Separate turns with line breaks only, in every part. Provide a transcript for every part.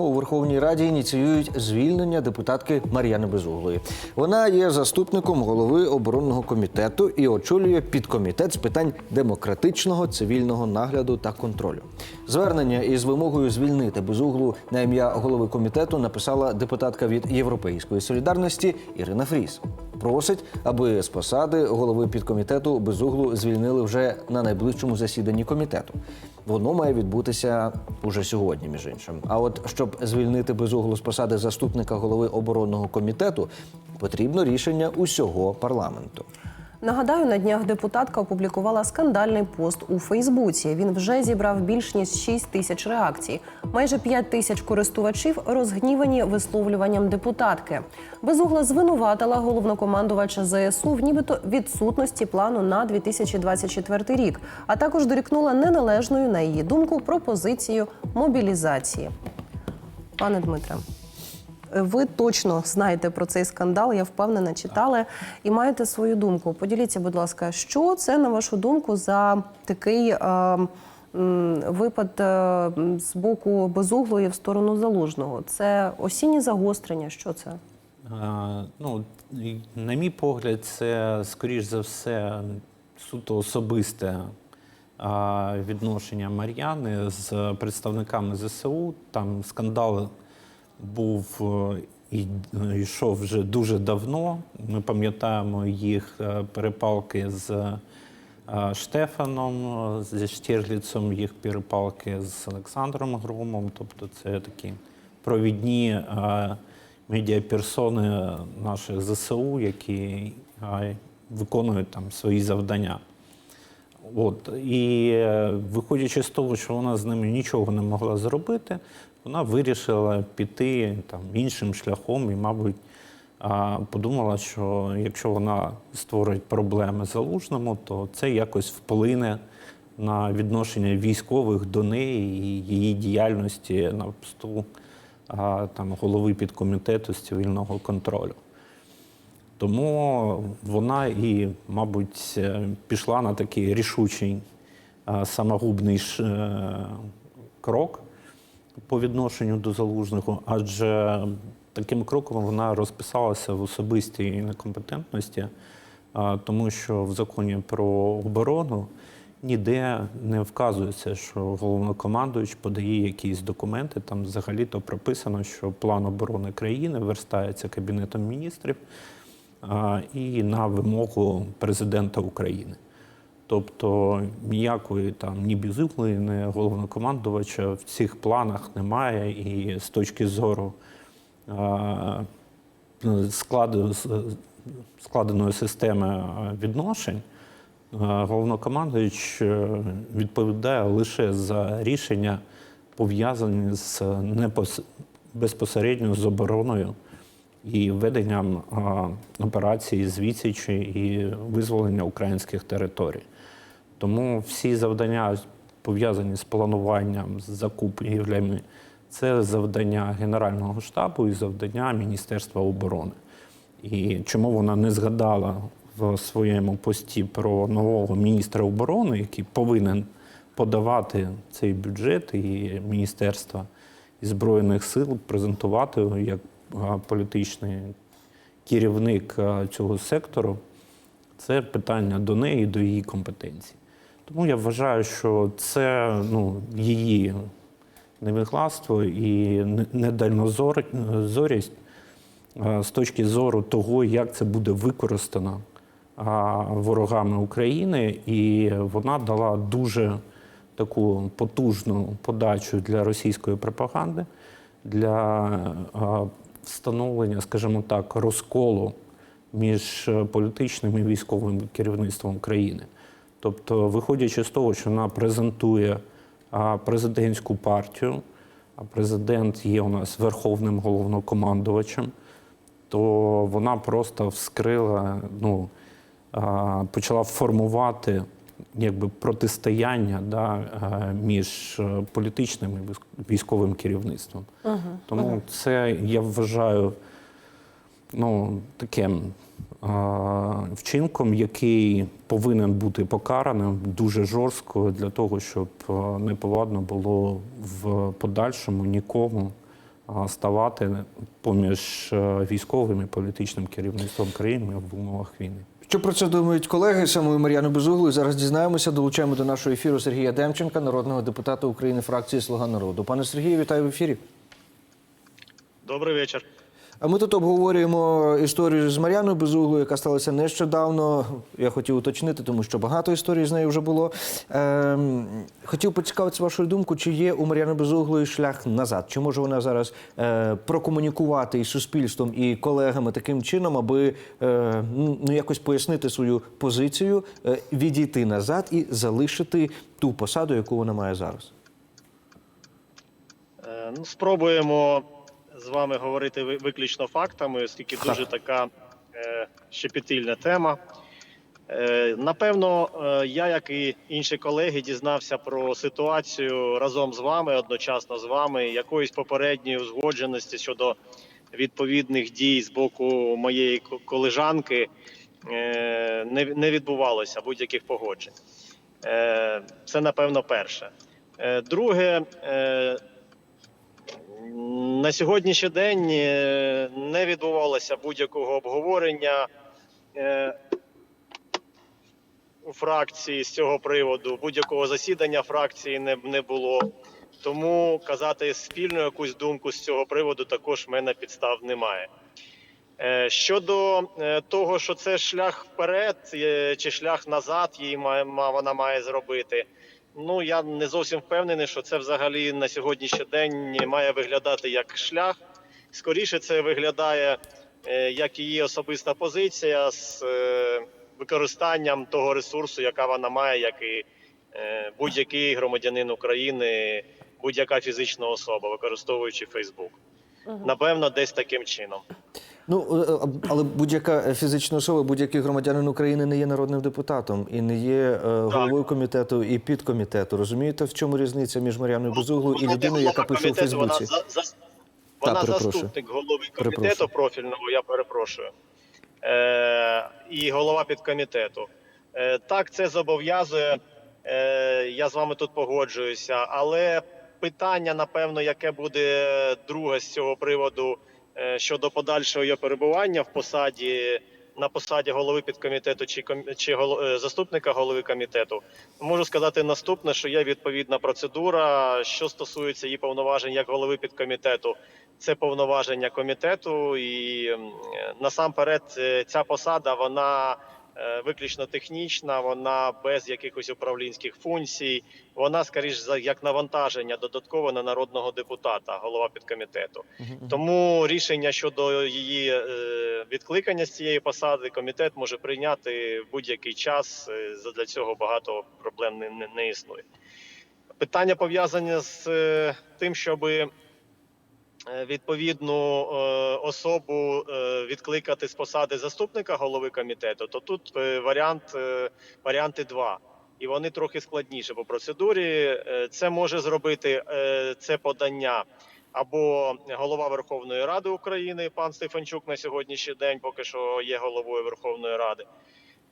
У Верховній Раді ініціюють звільнення депутатки Мар'яни Безуглої. Вона є заступником голови оборонного комітету і очолює підкомітет з питань демократичного цивільного нагляду та контролю. Звернення із вимогою звільнити безуглу на ім'я голови комітету написала депутатка від Європейської солідарності Ірина Фріс. Просить, аби з посади голови підкомітету безуглу звільнили вже на найближчому засіданні комітету. Воно має відбутися уже сьогодні, між іншим. А от щоб звільнити безуглу з посади заступника голови оборонного комітету, потрібно рішення усього парламенту.
Нагадаю, на днях депутатка опублікувала скандальний пост у Фейсбуці. Він вже зібрав більш ніж 6 тисяч реакцій. Майже 5 тисяч користувачів розгнівані висловлюванням депутатки. Безугла звинуватила головнокомандувача ЗСУ в нібито відсутності плану на 2024 рік, а також дорікнула неналежною, на її думку, пропозицію мобілізації. Пане Дмитре. Ви точно знаєте про цей скандал, я впевнена, читали і маєте свою думку. Поділіться, будь ласка, що це на вашу думку за такий е, випад е, з боку безуглої в сторону залужного? Це осінні загострення? Що це?
А, Ну, на мій погляд, це скоріш за все суто особисте а, відношення Мар'яни з представниками ЗСУ. Там скандал був е, і е, йшов вже дуже давно. Ми пам'ятаємо їх е, перепалки з Штефаном, зі Штірліцем, їх перепалки з Олександром Громом. Тобто це такі провідні медіаперсони наших ЗСУ, які виконують там свої завдання. От і е, виходячи з того, що вона з ними нічого не могла зробити, вона вирішила піти там іншим шляхом і, мабуть, подумала, що якщо вона створить проблеми залужному, то це якось вплине на відношення військових до неї і її діяльності на посту там голови підкомітету з цивільного контролю. Тому вона і, мабуть, е, пішла на такий рішучий е, самогубний е, крок по відношенню до залужного, адже таким кроком вона розписалася в особистій некомпетентності, тому що в законі про оборону ніде не вказується, що головнокомандуючий подає якісь документи. Там взагалі-то прописано, що план оборони країни верстається Кабінетом міністрів і на вимогу президента України. Тобто ніякої там ні Бізуглої, ні головнокомандувача в цих планах немає. І з точки зору складу, складеної системи відношень, а, головнокомандуючий е, відповідає лише за рішення, пов'язані з непос... безпосередньо з обороною і веденням операції з відсічі і визволення українських територій. Тому всі завдання, пов'язані з плануванням, з закупівлями, це завдання Генерального штабу і завдання Міністерства оборони. І чому вона не згадала в своєму пості про нового міністра оборони, який повинен подавати цей бюджет і Міністерства Збройних сил, презентувати його як політичний керівник цього сектору, це питання до неї, до її компетенції. Тому я вважаю, що це ну, її невігластво і недальнозорість з точки зору того, як це буде використано ворогами України, і вона дала дуже таку потужну подачу для російської пропаганди, для встановлення, скажімо так, розколу між е, політичним і військовим керівництвом країни. Тобто, виходячи з того, що вона презентує президентську партію, а президент є у нас верховним головнокомандувачем, то вона просто вскрила, ну, почала формувати якби, протистояння да, між е, політичним і військовим керівництвом. Тому це я вважаю ну, таким а, вчинком, який повинен бути покараним дуже жорстко для того, щоб неповадно було в подальшому нікому ставати поміж е, військовим і політичним керівництвом країни в умовах війни.
Що про це думають колеги Самою Мар'яну Безуглої? Зараз дізнаємося. Долучаємо до нашого ефіру Сергія Демченка, народного депутата України фракції Слуга народу. Пане Сергію, вітаю в ефірі.
Добрий вечір.
А ми тут обговорюємо історію з Мар'яною Безуглою, яка сталася нещодавно. Я хотів уточнити, тому що багато історій з нею вже було. Ем, хотів поцікавитися вашою думкою, чи є у Мар'яни Безуглої шлях назад? Чи може вона зараз е, прокомунікувати із суспільством і колегами таким чином, аби е, ну якось пояснити свою позицію, е, відійти назад і залишити ту посаду, яку вона має зараз?
Е, Ну, спробуємо з вами говорити виключно фактами, оскільки дуже така е, щепетильна тема. Е, напевно, е, я, як і інші колеги, дізнався про ситуацію разом з вами, одночасно з вами, якоїсь попередньої узгодженості щодо відповідних дій з боку моєї колежанки е, не, не відбувалося будь-яких погоджень. Е, це, напевно, перше. Е, друге, е, на сьогоднішній день е, не відбувалося будь-якого обговорення е, у фракції з цього приводу. Будь-якого засідання фракції не, не було. Тому казати спільну якусь думку з цього приводу також в мене підстав немає. Е, Щодо того, що це шлях вперед чи шлях назад, її вона має зробити. Ну я не зовсім впевнений, що це взагалі на сьогоднішній день має виглядати як шлях. Скоріше це виглядає е, як її особиста позиція з е, використанням того ресурсу, яка вона має, як і е, будь-який громадянин України, будь-яка фізична особа, використовуючи Фейсбук. Напевно, десь таким чином.
Ну, е, е, але будь-яка фізична особа, будь-який громадянин України не є народним депутатом і не є е, головою комітету і підкомітету. Розумієте, в чому різниця між Мар'яною Безуглою і людиною, яка пише у
комітету, Вона, за, за, вона
перепрошую.
заступник голови комітету
Перепрошую.
профільного, я перепрошую. Е, і голова підкомітету. Е, так, це зобов'язує. Е, я з вами тут погоджуюся, але питання, напевно, яке буде друге з цього приводу е, щодо подальшого його перебування в посаді на посаді голови підкомітету чи чи е, заступника голови комітету, можу сказати наступне, що є відповідна процедура, що стосується її повноважень як голови підкомітету. Це повноваження комітету, і е, насамперед е, ця посада вона е, виключно технічна, вона без якихось управлінських функцій. Вона, скоріш за як навантаження додатково на народного депутата, голова підкомітету. Тому рішення щодо її е, відкликання з цієї посади комітет може прийняти в будь-який час. Е, Для цього багато проблем не, не, не існує. Питання пов'язані з е, тим, щоби е, відповідну е, особу е, відкликати з посади заступника голови комітету, то тут е, варіант е, варіанти два. І вони трохи складніше по процедурі. Е, Це може зробити е, це подання або голова Верховної Ради України, пан Стефанчук на сьогоднішній день, поки що є головою Верховної Ради.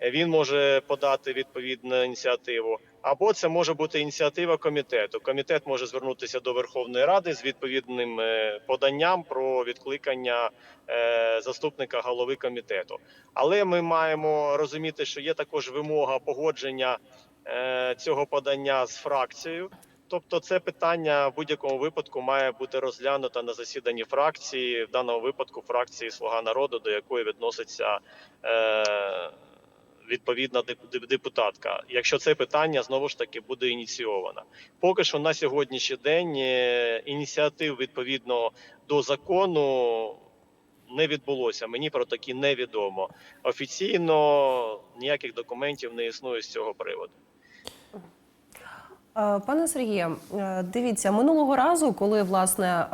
Е, Він може подати відповідну ініціативу, або це може бути ініціатива комітету. Комітет може звернутися до Верховної Ради з відповідним е, поданням про відкликання е, заступника голови комітету. Але ми маємо розуміти, що є також вимога погодження е, цього подання з фракцією. Тобто, це питання в будь-якому випадку має бути розглянуто на засіданні фракції, в даному випадку фракції Слуга народу, до якої відноситься е, відповідна деп- деп- депутатка. Якщо це питання знову ж таки буде ініційовано. Поки що на сьогоднішній день е, ініціатив відповідно до закону. Не відбулося. Мені про такі невідомо. Офіційно ніяких документів не існує з цього приводу.
Е, Пане Сергіє, е, дивіться, минулого разу, коли власне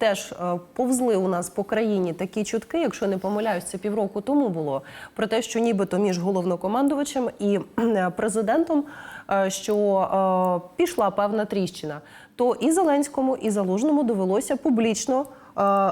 теж е, повзли у нас по країні такі чутки, якщо не помиляюсь, це півроку тому було про те, що нібито між головнокомандувачем і е, президентом, е, що пішла певна тріщина, то і Зеленському, і Залужному довелося публічно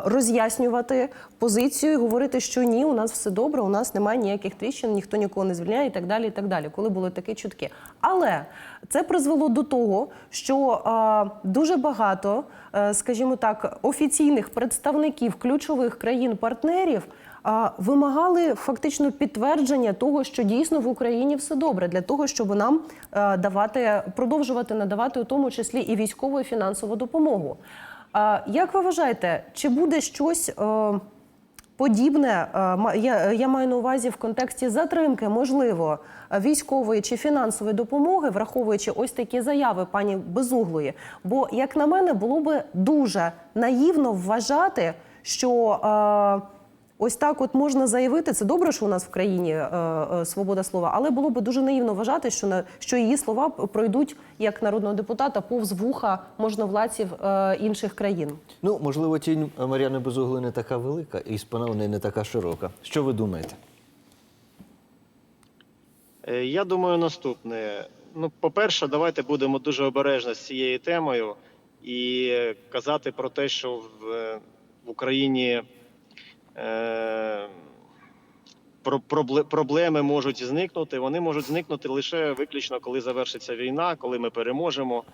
роз'яснювати позицію і говорити, що ні, у нас все добре, у нас немає ніяких тріщин, ніхто нікого не звільняє і так далі. І так далі, коли були такі чутки. Але це призвело до того, що е, дуже багато, е, скажімо так, офіційних представників ключових країн-партнерів. е, Вимагали фактично підтвердження того, що дійсно в Україні все добре, для того, щоб нам е, давати продовжувати надавати у тому числі і військову і фінансову допомогу. Е, Як ви вважаєте, чи буде щось е, подібне? е, Я, я маю на увазі в контексті затримки, можливо, е, військової чи фінансової допомоги, враховуючи ось такі заяви пані Безуглої. Бо, як на мене, було би дуже наївно вважати, що. Ось так, от можна заявити, це добре, що у нас в країні е, е, свобода слова, але було б дуже наївно вважати, що на що її слова пройдуть як народного депутата повз вуха можновладців е, інших країн.
Ну, можливо, тінь Мар'яни Безуглої не така велика, і спина у неї не така широка. Що ви думаєте?
Е, Я думаю, наступне. Ну, по-перше, давайте будемо дуже обережні з цією темою і казати про те, що в, е, в Україні проблеми можуть зникнути. Вони можуть зникнути лише виключно, коли завершиться війна, коли ми переможемо.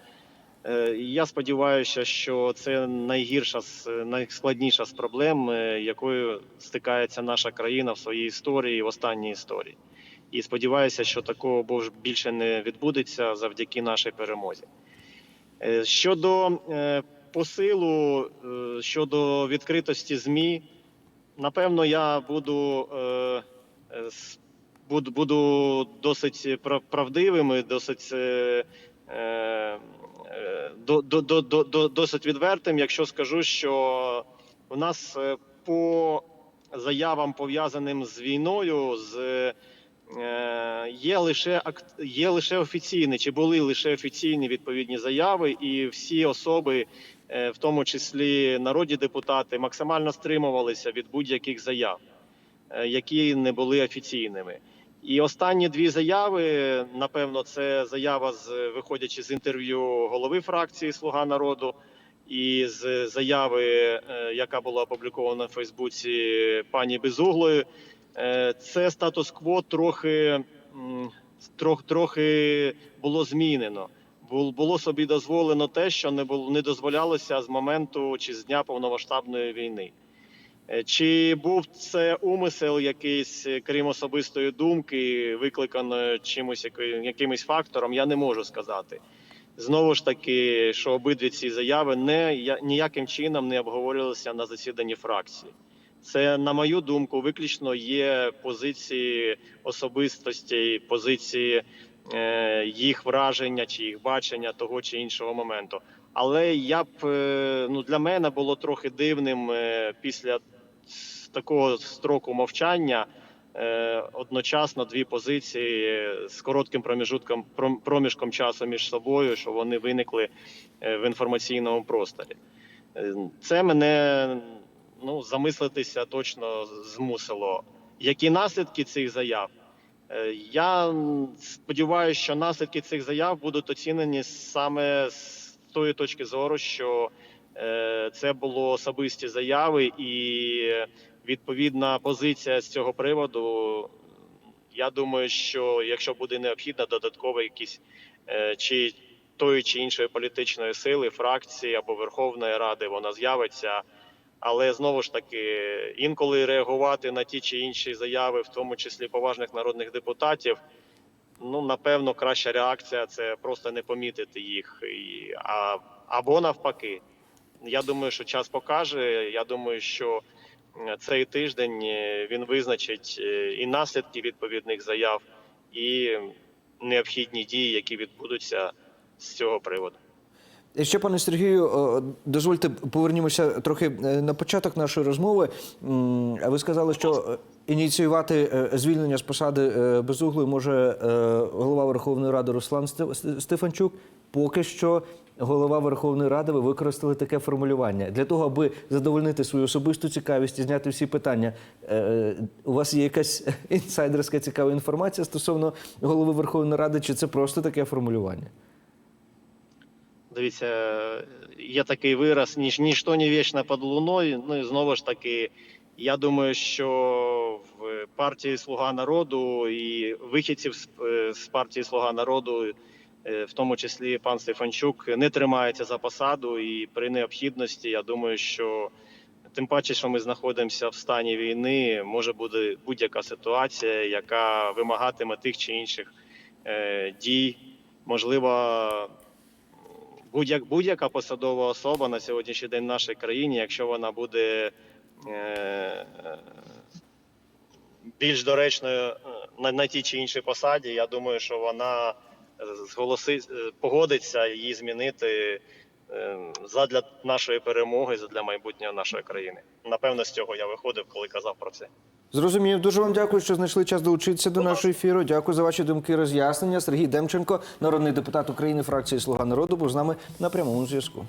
Е, Я сподіваюся, що це найгірша з найскладніша з проблем, е, якою стикається наша країна в своїй історії, в останній історії. І сподіваюся, що такого більше не відбудеться завдяки нашій перемозі. Е, Щодо е, посилу, е, щодо відкритості ЗМІ, напевно, я буду, е, буду, буду досить прав- правдивим і досить, е, е, до, до, до, до, до- досить відвертим, якщо скажу, що у нас по заявам, пов'язаним з війною, з є лише є лише офіційні, чи були лише офіційні відповідні заяви, і всі особи, в тому числі народні депутати, максимально стримувалися від будь-яких заяв, е, які не були офіційними. І останні дві заяви, напевно, це заява з виходячи з інтерв'ю голови фракції Слуга народу. І з заяви, е, яка була опублікована в Фейсбуці пані Безуглої, Е, це статус-кво трохи, трох, трохи було змінено. Бул- Було собі дозволено те, що не було не дозволялося з моменту чи з дня повномасштабної війни. Е, Чи був це умисел якийсь, е, крім особистої думки, викликаної чимось якимось фактором, я не можу сказати. Знову ж таки, що обидві ці заяви не я- ніяким чином не обговорювалися на засіданні фракції. Це, на мою думку, виключно є позиції особистості, позиції їх враження чи їх бачення того чи іншого моменту. Але я б е, ну для мене було трохи дивним е, після такого строку мовчання. е, Одночасно дві позиції з коротким проміжутком проміжком часу між собою, що вони виникли е, в інформаційному просторі. Е, Це мене ну, замислитися точно змусило. Які наслідки цих заяв? Е, Я сподіваюся, що наслідки цих заяв будуть оцінені саме з тої точки зору, що е, це було особисті заяви, і відповідна позиція з цього приводу. Я думаю, що якщо буде необхідно додатково якісь е, чи тої чи іншої політичної сили, фракції або Верховної Ради, вона з'явиться. Але знову ж таки, інколи реагувати на ті чи інші заяви, в тому числі поважних народних депутатів, ну напевно, краща реакція це просто не помітити їх, і, а, або навпаки. Я думаю, що час покаже. Я думаю, що цей тиждень е, він визначить е, і наслідки відповідних заяв, і необхідні дії, які відбудуться з цього приводу.
Ще, пане Сергію, дозвольте повернімося трохи е, на початок нашої розмови. Ви сказали, що е, ініціювати е, звільнення з посади безуглої може голова Верховної Ради Руслан Стефанчук. Поки що голова Верховної Ради ви використали таке формулювання для того, аби задовольнити свою особисту цікавість і зняти всі питання. У вас є якась інсайдерська цікава інформація стосовно голови Верховної Ради, чи це просто таке формулювання?
Дивіться, є такий вираз, ніж ніщо не вічне під луною. Ну і знову ж таки, я думаю, що в партії Слуга народу і вихідців з, е, партії Слуга народу, е, в тому числі пан Стефанчук, не тримається за посаду, і при необхідності, я думаю, що тим паче, що ми знаходимося в стані війни, може бути будь-яка ситуація, яка вимагатиме тих чи інших е, дій. Можливо, будь-як будь-яка посадова особа на сьогоднішній день в нашій країні, якщо вона буде е, більш доречною е, на, на тій чи іншій посаді, я думаю, що вона зголосить, е, погодиться її змінити е, задля нашої перемоги, задля майбутнього нашої країни. Напевно, з цього я виходив, коли казав про це.
Зрозумів. Дуже вам дякую, що знайшли час долучитися до нашого ефіру. Дякую за ваші думки і роз'яснення. Сергій Демченко, народний депутат України, фракції Слуга народу, був з нами на прямому зв'язку.